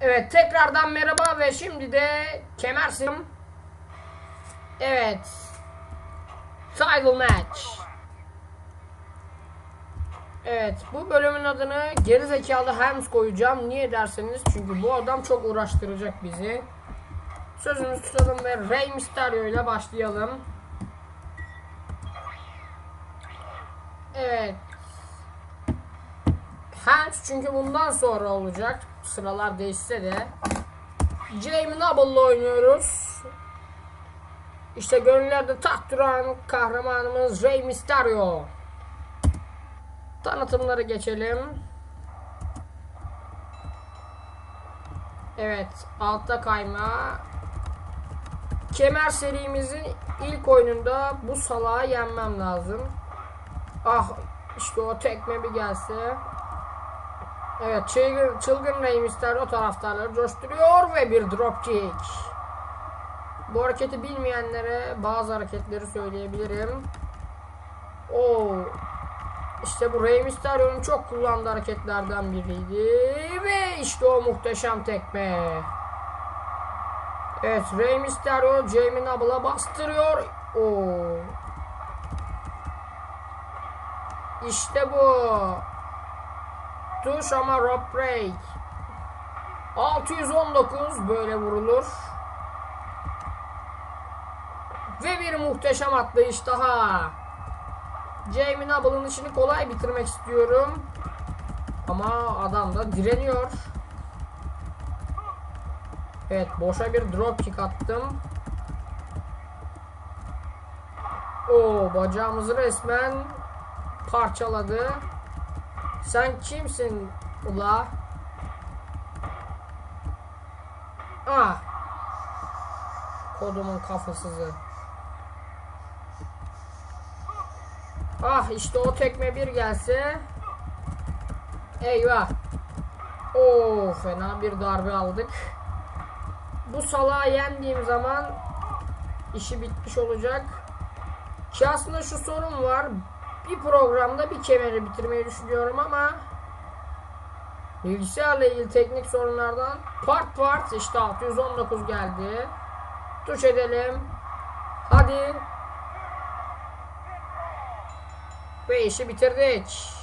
Evet tekrardan merhaba ve şimdi de kemersim. Evet. Title match. Evet bu bölümün adını gerizekalı Helms koyacağım. Niye derseniz çünkü bu adam çok uğraştıracak bizi. Sözümüzü tutalım ve Rey Mysterio ile başlayalım. Evet. Helms çünkü bundan sonra olacak. Sıralar değişse de. Jamie Nobble'la oynuyoruz. İşte gönüllerde taht duran kahramanımız Rey Mysterio. Tanıtımları geçelim. Evet, altta kayma. Kemer serimizin ilk oyununda bu salağı yenmem lazım. Ah, işte o tekme bir gelse. Evet, çılgın, çılgın Rey Mysterio taraftarları coşturuyor ve bir dropkick. Bu hareketi bilmeyenlere bazı hareketleri söyleyebilirim. Oo, işte bu Rey Mysterio'nun çok kullandığı hareketlerden biriydi. Ve işte o muhteşem tekme. Evet Rey Mysterio Jamie Nobble'a bastırıyor. Oo. İşte bu. Tuş ama rope break. 619 böyle vurulur. Ve bir muhteşem atlayış daha. Jamie Nobble'ın işini kolay bitirmek istiyorum. Ama adam da direniyor. Evet boşa bir drop kick attım. Oo bacağımızı resmen parçaladı. Sen kimsin ula? Ah. Kodumun kafasızı. Ah işte o tekme bir gelse. Eyvah. Oo fena bir darbe aldık. Bu salağı yendiğim zaman işi bitmiş olacak. Ki aslında şu sorun var. Bir programda bir kemeri bitirmeyi düşünüyorum ama bilgisayarla ilgili teknik sorunlardan part part işte 619 geldi. Tuş edelim. Hadi. Ve işi bitirdik.